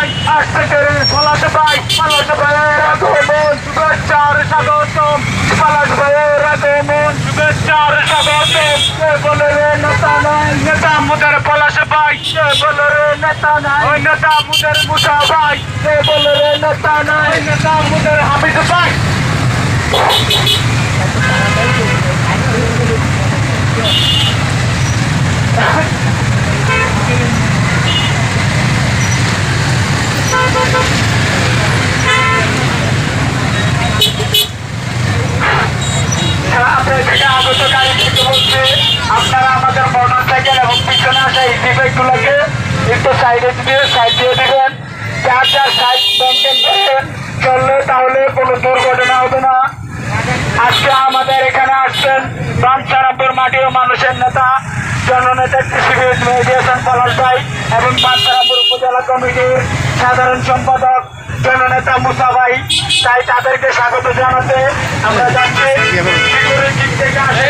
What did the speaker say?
ভাই আসতে পলাশ ভাই পলাশ ভাইয়ের আগমন শুভেচ্ছার স্বাগতম। পলাশ ভাইয়ের আগমন শুভেচ্ছার স্বাগতম। কে বলে রে নেতা নাই? নেতা মুদের পলাশ ভাই কে বলে রে নেতা নাই? ওই নেতা মুদের মুসা ভাই। কে বলে রে নেতা নাই? নেতা মুদের হামিদ ভাই। বাইকগুলোকে একটু সাইডে দিয়ে সাইড দিয়ে দেবেন। যার যার সাইড মেনটেন করবেন চললে তাহলে কোনো দুর্ঘটনা হবে না। আজকে আমাদের এখানে আসছেন বাঞ্ছারামপুর মাটি ও মানুষের নেতা জননেতা কৃষিবিদ মেডিয়েশন পলাশ ভাই এবং বাঞ্ছারামপুর উপজেলা কমিটির সাধারণ সম্পাদক জননেতা মুসা ভাই। তাই তাদেরকে স্বাগত জানাতে আমরা যাচ্ছি। থেকে আসি।